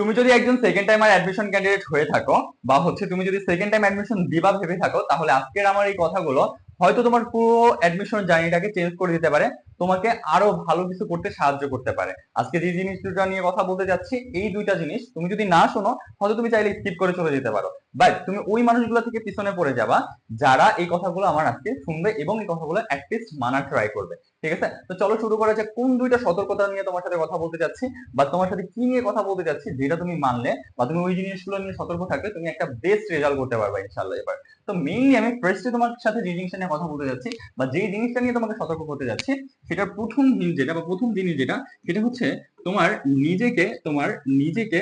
তুমি যদি একজন সেকেন্ড টাইমার অ্যাডমিশন ক্যান্ডিডেট হয়ে থাকো, বা হচ্ছে তুমি যদি সেকেন্ড টাইম অ্যাডমিশন দিবা ভেবে থাকো, তাহলে আজকের আমার এই কথাগুলো, হয়তো তোমার পুরো অ্যাডমিশন জার্নিটাকে চেঞ্জ করে দিতে পারে, তোমাকে আরও ভালো কিছু করতে সাহায্য করতে পারে। আজকে যে জিনিস দুটা নিয়ে কথা বলতে যাচ্ছি, এই দুইটা জিনিস তুমি যদি না শোনো, হয়তো তুমি চাইলে স্কিপ করে চলে যেতে পারো। বাট তুমি ওই মানুষগুলো থেকে পিছনে পড়ে যাবা, যারা এই কথাগুলো আমার আজকে শুনবে এবং এই কথাগুলো অ্যাটলিস্ট মানা ট্রাই করবে। ঠিক আছে? তো চলো শুরু করা যাক। কোন দুইটা সতর্কতা নিয়ে তোমার সাথে কথা বলতে যাচ্ছি বা তোমার সাথে কি নিয়ে কথা বলতে যাচ্ছি যেটা তুমি মানলে বা তুমি ওই জিনিসগুলো নিয়ে সতর্ক থাকলে তুমি একটা বেস্ট রেজাল্ট করতে পারবে ইনশাল্লাহ এবার। তো মেইনলি আমি ফার্স্টে তোমার সাথে যে জিনিসটা নিয়ে কথা বলতে যাচ্ছি বা যে জিনিসটা নিয়ে তোমাকে সতর্ক করতে যাচ্ছি সেটার প্রথম জিনিস যেটা বা প্রথম জিনিস যেটা, সেটা হচ্ছে তোমার নিজেকে তোমার নিজেকে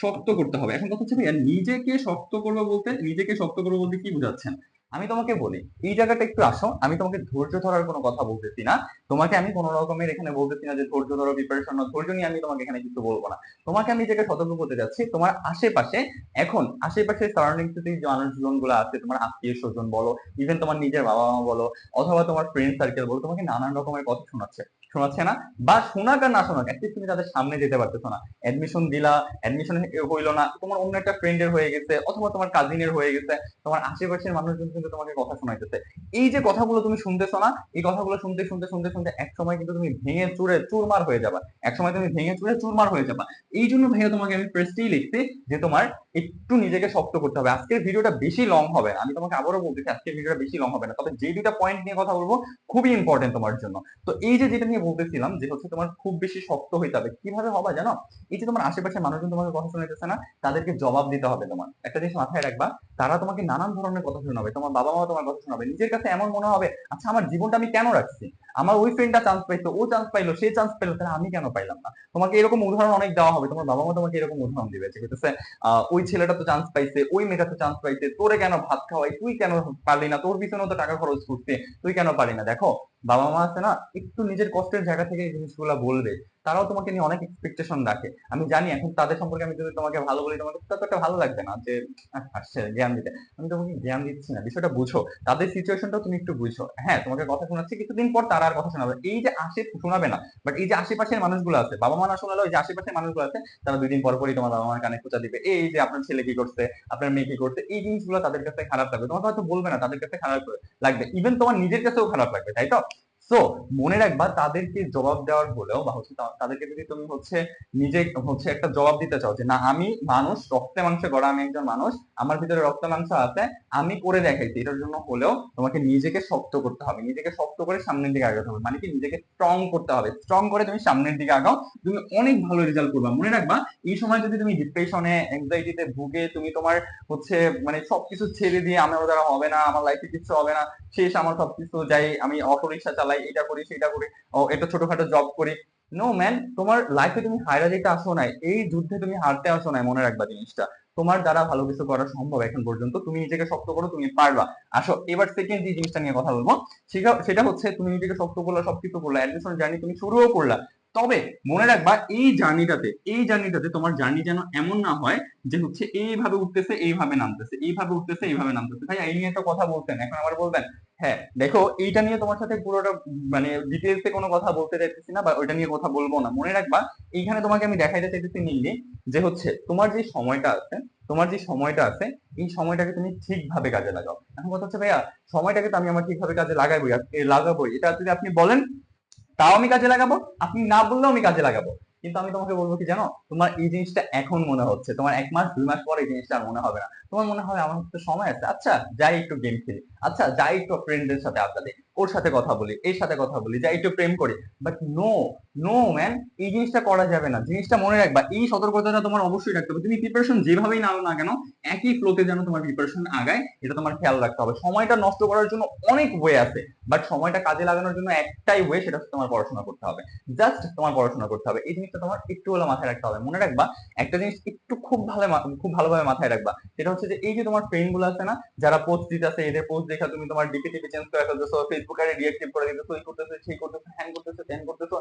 শক্ত করতে হবে। এখন কথা হচ্ছে ভাইয়া নিজেকে শক্ত করব বলতে, নিজেকে শক্ত করব বলতে কি বুঝাচ্ছেন? আমি তোমাকে বলি, এই জায়গাটা একটু আসো, আমি তোমাকে ধৈর্য ধরার কোনো কথা বলতেছি না। তোমাকে আমি কোনো রকমের এখানে বলতেছি না যে ধৈর্য ধরো প্রিপারেশন ধৈর্য নিয়ে আমি তোমাকে এখানে কিছু বলব না। তোমাকে আমি যেটা সতর্ক করতে যাচ্ছি, তোমার আশেপাশে, এখন আশেপাশে সারাউন্ডিংস যে মানুষজনগুলো আছে, তোমার আত্মীয় স্বজন বলো ইভেন তোমার নিজের বাবা মা বলো, অথবা তোমার ফ্রেন্ড সার্কেল বলো, তোমাকে নানান রকমের কথা শোনাচ্ছে। শোনাচ্ছে না বা শোনাক আর না শোনাক, অ্যাটলিস্ট তুমি তাদের সামনে যেতে পারতেছো না। অ্যাডমিশন দিলা অ্যাডমিশন হইল না, তোমার অন্য একটা ফ্রেন্ডের হয়ে গেছে, অথবা তোমার কাজিনের হয়ে গেছে, তোমার আশেপাশের মানুষজন কিন্তু তোমাকে কথা শোনাইতেছে। এই যে কথাগুলো তুমি শুনতেছো না, এই কথাগুলো শুনতে শুনতে শুনতে শুনতে এক সময় কিন্তু তুমি ভেঙে চুরে চুরমার হয়ে যাবা। এক সময় তুমি ভেঙে চুরে চুরমার হয়ে যাবা। এই জন্য ভাইয়া তোমাকে আমি প্রেসটেই লিখছি যে তোমার একটু নিজেকে শক্ত করতে হবে। আজকের ভিডিওটা বেশি লং হবে। আমি তোমাকে আবারও বলতেছি, আজকের ভিডিওটা বেশি লং হবে না। তবে যে দুটা পয়েন্ট নিয়ে কথা বলব, খুবই ইম্পর্টেন্ট তোমার জন্য। তো এই যে যেটা নিয়ে বলতেছিলাম যে হচ্ছে তোমার খুব বেশি শক্ত হইতে হবে। কীভাবে হবে জানো? এই যে তোমার আশেপাশে মানুষজন তোমাকে কথা শোনাইতেছে না, তাদেরকে জবাব দিতে হবে তোমার। একটা জিনিস মাথায় রাখবা, তারা তোমাকে নানান ধরনের কথা শোনাবে, তোমার বাবা মা তোমার কথা শোনাবে। নিজের কাছে এমন মনে হবে আচ্ছা আমার জীবনটা আমি কেন রাখছি? আমার ওই ফ্রেন্ডটা চান্স পাইতো ও চান্স পাইলো, সে চান্স পাইলো তাহলে আমি কেন পাইলাম না? তোমাকে এরকম উদাহরণ অনেক দেওয়া হবে, তোমার বাবা মা তোমাকে এরকম উদাহরণ দিবে যে হইতেছে ওই ছেলেটা তো চান্স পাইছে, ওই মেয়েটা তো চান্স পাইছে, তোরে কেন ভাত খাওয়াই, তুই কেন পারলি না? তোর পিছনেও তো টাকা খরচ করছে, তুই কেন পারলি না? দেখো বাবা মা আছে না একটু নিজের কষ্টের জায়গা থেকে এই জিনিসগুলো বলবে। তারাও তোমাকে নিয়ে অনেক এক্সপেকটেশন রাখে। আমি জানি এখন তাদের সম্পর্কে আমি যদি তোমাকে ভালো বলি, তোমাকে তত একটা ভালো লাগবে না যে আসছে জ্ঞান দিতে। আমি তোমাকে জ্ঞান দিচ্ছি না, বিষয়টা বুঝো। তাদের সিচুয়েশনটাও তুমি একটু বুঝো। হ্যাঁ তোমাকে কথা শোনাচ্ছে, কিছুদিন পর তারা আর কথা শোনাবে। এই যে আসে শোনাবে না বাট এই যে আশেপাশের মানুষগুলো আছে বাবা মা না শোনালেও এই যে আশেপাশের মানুষগুলো আছে, তারা দুই দিন পর পরই তোমার বাবা মার কানে খোঁচা দিবে। এই যে আপনার ছেলে কি করছে, আপনার মেয়ে কি করছে, এই জিনিসগুলো তাদের কাছে খারাপ লাগবে। তোমাকে হয়তো বলবে না, তাদের কাছে খারাপ লাগবে। ইভেন তোমার নিজের কাছেও খারাপ লাগবে, তাই তো? সো মনে রাখবা তাদেরকে জবাব দেওয়ার হলেও বা হচ্ছে তাদেরকে যদি তুমি হচ্ছে নিজে হচ্ছে একটা জবাব দিতে চাও যে না, আমি মানুষ, রক্তে মাংসে গড়া আমি একজন মানুষ, আমার ভিতরে রক্ত মাংস আছে, আমি করে দেখাইছি। এটার জন্য হলেও তোমাকে নিজেকে শক্ত করতে হবে। নিজেকে শক্ত করে সামনের দিকে আগাতে হবে। মানে কি নিজেকে স্ট্রং করতে হবে। স্ট্রং করে তুমি সামনের দিকে আগাও। তুমি অনেক ভালো রেজাল্ট করবা। মনে রাখবা, এই সময় যদি তুমি ডিপ্রেশনে এংজাইটিতে ভুগে তুমি তোমার হচ্ছে মানে সবকিছু ছেড়ে দিয়ে আমার দ্বারা হবে না, আমার লাইফে কিছু হবে না, শেষ আমার সবকিছু, যাই আমি অটো রিক্সা চালাই এটা করি সেটা করি, ও, একটা ছোটখাটো জব করি। নো ম্যান তোমার লাইফে তুমি হারা যেতে আসো নাই, এই যুদ্ধে তুমি হারতে আসো নাই, মনে রাখবা জিনিসটা। তোমার দ্বারা ভালো কিছু করা সম্ভব এখন পর্যন্ত, তুমি নিজেকে শক্ত করো, তুমি পারবা। আসো, এবার সেকেন্ড যে জিনিসটা নিয়ে কথা বলব, সেটা হচ্ছে তুমি নিজেকে শক্ত করলা, সবকিছু করলা অ্যাডমিশন জার্নি তুমি শুরুও করলা। তবে মনে রাখবা, এই জার্নিটাতে এই জার্নিটাতে তোমার জার্নি যেন এমন না হয় যে হচ্ছে এইভাবে উঠতেছে, এইভাবে নামতেছে, এইভাবে উঠতেছে, এইভাবে নামতেছে। ভাই এই নিয়ে একটা কথা বলতেন, এখন আবার বলবেন? হ্যাঁ দেখো এইটা নিয়ে তোমার সাথে পুরোটা মানে ডিটেলসে কোনো কথা বলতে চাইতেছি না বা ওইটা নিয়ে কথা বলব না। মনে রাখবা, এইখানে তোমাকে আমি দেখাইতে চাইতেছি মেইনলি যে হচ্ছে তোমার যে সময়টা আছে, তোমার যে সময়টা আছে, এই সময়টাকে তুমি ঠিকভাবে কাজে লাগাও। এখন কথা হচ্ছে, ভাইয়া, সময়টাকে তো আমি আমার ঠিকভাবে কাজে এ, লাগাবোই। এটা যদি আপনি বলেন, তাও আমি কাজে লাগাবো, আপনি না বললেও আমি কাজে লাগাবো। কিন্তু আমি তোমাকে বলব কি জানো? তোমার এই জিনিসটা এখন মনে হচ্ছে। তোমার এক মাস, দুই মাস পর এই জিনিসটা আর মনে হবে না। তোমার মনে হবে আমার তো সময় আছে? আচ্ছা যাই একটু গেম খেলি। আচ্ছা যাই একটু ফ্রেন্ডদের সাথে আড্ডা দিই। ওর সাথে কথা বলি, এর সাথে কথা বলি যাই একটু প্রেম করি। বাট নো নো ম্যান এই জিনিসটা করা যাবে না। জিনিসটা মনে রাখবা, এই সতর্কতাটা তোমার অবশ্যই রাখতে হবে। তুমি প্রিপারেশন যেভাবেই নাও না কেন, একই ফ্লোতে যেন তোমার প্রিপারেশন আগায়, এটা তোমার খেয়াল রাখতে হবে। সময়টা নষ্ট করার জন্য অনেক ওয়ে আছে বাট সময়টা কাজে লাগানোর জন্য একটাই ওয়ে সেটা তোমার পড়াশোনা করতে হবে। জাস্ট তোমার পড়াশোনা করতে হবে। এই জিনিসটা তোমার একটু হলে মাথায় রাখতে হবে। মনে রাখবা, একটা জিনিস একটু খুব ভালো খুব ভালোভাবে মাথায় রাখবা, সেটা হচ্ছে যে এই যে তোমার ফ্রেন্ড আছে না, যারা পোস্ট দিতে আছে এদের পোস্ট দেখা তুমি তোমার ডিপি টিপি চেঞ্জ করে ফেলতেছো রিঅ্যাক্টিভ করে দিতেছো এই করতেছো, সেই করতেছো হ্যান করতেছে ত্যান করতেছো।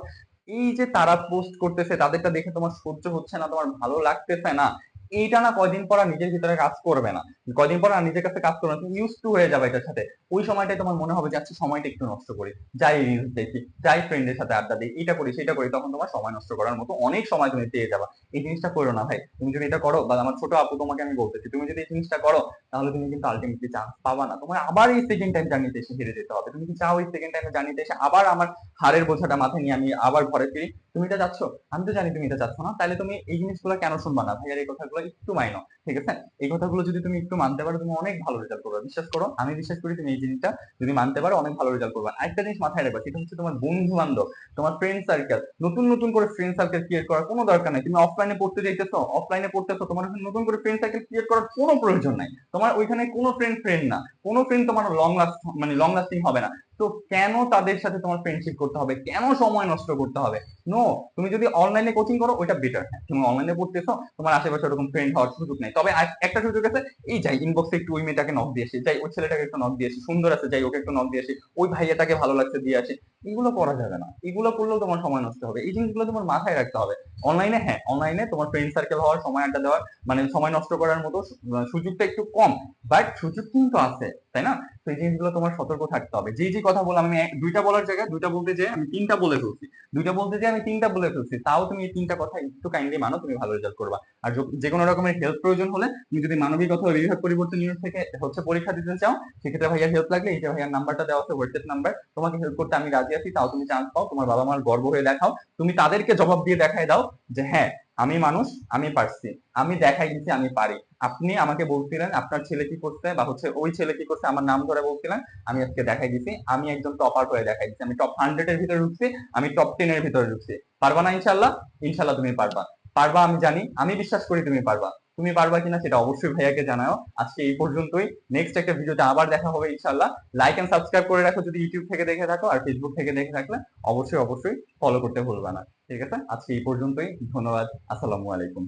এই যে তারা পোস্ট করতেছে, তাদেরটা দেখে তোমার সহ্য হচ্ছে না, তোমার ভালো লাগতেছে না এইটা না কয়দিন পর নিজের ভিতরে কাজ করবে না। কয়দিন পর নিজের কাছে কাজ করবে না। তুমি ইউজ টু হয়ে যাবে এটার সাথে। ওই সময়টাই তোমার মনে হবে যে আচ্ছা সময়টা একটু নষ্ট করি। যাই রিলস দেখি, যাই ফ্রেন্ডের সাথে আড্ডা দিই এটা করি সেটা করি, তখন তোমার সময় নষ্ট করার মতো অনেক সময় তুমি পেয়ে যাবা। এই জিনিসটা করো না ভাই। তুমি যদি এটা করো, বা আমার ছোট আপু তোমাকে আমি বলতেছি, তুমি যদি এই জিনিসটা করো, তাহলে তুমি কিন্তু আলটিমেটলি চান্স পাবা না। তোমার আবার এই সেকেন্ড টাইম জার্নিতে এসে হেরে যেতে হবে। তুমি কি চাও এই সেকেন্ড টাইমে জার্নিতে এসে আবার আমার হারের বোঝাটা মাথায় নিয়ে আমি আবার ঘরে ফিরি? তুমি এটা চাচ্ছ? আমি তো জানি তুমি এটা চাচ্ছ না। তাহলে তুমি এই জিনিসগুলো কেন শুনবা না? ভাইয়ার এই কথাগুলো একটু মাইনো ঠিক আছে? এই কথাগুলো যদি তুমি একটু মানতে পারো, তুমি অনেক ভালো রেজাল্ট করবে। বিশ্বাস করো, আমি বিশ্বাস করি তুমি এই জিনিসটা যদি মানতে পারো, অনেক ভালো রেজাল্ট করবে। আরেকটা জিনিস মাথায় রাখবা সেটা হচ্ছে তোমার বন্ধু বান্ধব তোমার ফ্রেন্ড সার্কেল নতুন নতুন করে ফ্রেন্ড সার্কেল ক্রিয়েট করার কোনো দরকার নাই। তুমি অফলাইনে পড়তে যাইতেছো অফলাইনে পড়তেছো, তোমার নতুন করে ফ্রেন্ড সার্কেল ক্রিয়েট করার কোনো প্রয়োজন নাই। তোমার ওইখানে কোনো ফ্রেন্ড ফ্রেন্ড না। কোনো ফ্রেন্ড তোমার লং লাস্ট মানে লং লাস্টিং হবে না। তো কেন তাদের সাথে তোমার ফ্রেন্ডশিপ করতে হবে? কেন সময় নষ্ট করতে হবে? নো তুমি যদি অনলাইনে কোচিং করো, ওইটা বেটার হ্যাঁ তুমি অনলাইনে পড়তেছো, তোমার আশেপাশে ওরকম ফ্রেন্ড হওয়ার সুযোগ নেই। তবে একটা সুযোগ আছে, এই যাই ইনবক্সে একটু ওই মেয়েটাকে নক দিয়ে আসি, যাই, ওই ছেলেটাকে একটু নক দিয়ে আসি, সুন্দর আছে, যাই, ওকে একটু নক দিয়ে আসি, ওই ভাইয়াটাকে ভালো লাগছে দিয়ে আসি, এগুলো করা যাবে না। এগুলো করলেও তোমার সময় নষ্ট হবে। এই জিনিসগুলো তোমার মাথায় রাখতে হবে। অনলাইনে হ্যাঁ অনলাইনে তোমার ফ্রেন্ড সার্কেল হওয়ার, সময় আড্ডা দেওয়ার মানে সময় নষ্ট করার মতো সুযোগটা একটু কম। বাট সুযোগ কিন্তু আছে, তাই না? তো এই জিনিসগুলো তোমার সতর্ক থাকতে হবে। যে যে কথা বললাম, আমি দুইটা বলার জায়গায়, দুইটা বলতে যে আমি তিনটা বলে ফেলছি। দুইটা বলতে যে আমি তিনটা বলে ফেলছি, তাও তুমি এই তিনটা কথা একটু কাইন্ডলি মানো, তুমি ভালো রেজাল্ট করবা। আর য- কোনো রকমের হেল্প প্রয়োজন হলে তুমি যদি মানবিক অথবা বিভাগ পরিবর্তন ইউনিট থেকে হচ্ছে পরীক্ষা দিতে চাও, সেক্ষেত্রে ভাইয়ার হেল্প লাগলে এই যে ভাইয়ার নাম্বারটা দেওয়া আছে হোয়াটসঅ্যাপ নাম্বার তোমাকে হেল্প করতে আমি রাজি আছি, তাও তুমি চান্স পাও, তোমার বাবা মার গর্ব হয়ে দেখাও। তুমি তাদেরকে জবাব দিয়ে দেখায় দাও যে হ্যাঁ আমি মানুষ, আমি পারছি। আমি দেখাই দিচ্ছি আমি পারি। আপনি আমাকে বলছিলেন, আপনার ছেলে কি করছে, বা হচ্ছে ওই ছেলে কি করছে, আমার নাম ধরে বলছিলেন, আমি আজকে দেখাই দিছি। আমি একজন টপার হয়ে দেখাই দিচ্ছি আমি টপ হান্ড্রেড এর ভিতরে ঢুকছি, আমি টপ টেন এর ভিতরে ঢুকছি। পারবা না ইনশাল্লাহ ইনশাল্লাহ তুমি পারবা। পারবা আমি জানি, আমি বিশ্বাস করি তুমি পারবা। তুমি পারবা কিনা সেটা অবশ্যই ভাইয়াকে জানাও। আজকে এই পর্যন্তই। নেক্সট একটা ভিডিওতে আবার দেখা হবে ইনশাল্লাহ লাইক এন্ড সাবস্ক্রাইব করে রাখো যদি ইউটিউব থেকে দেখে থাকো, আর ফেসবুক থেকে দেখে থাকলে অবশ্যই অবশ্যই ফলো করতে ভুলবা না। ঠিক আছে? আজকে এই পর্যন্তই। ধন্যবাদ। আসসালামু আলাইকুম।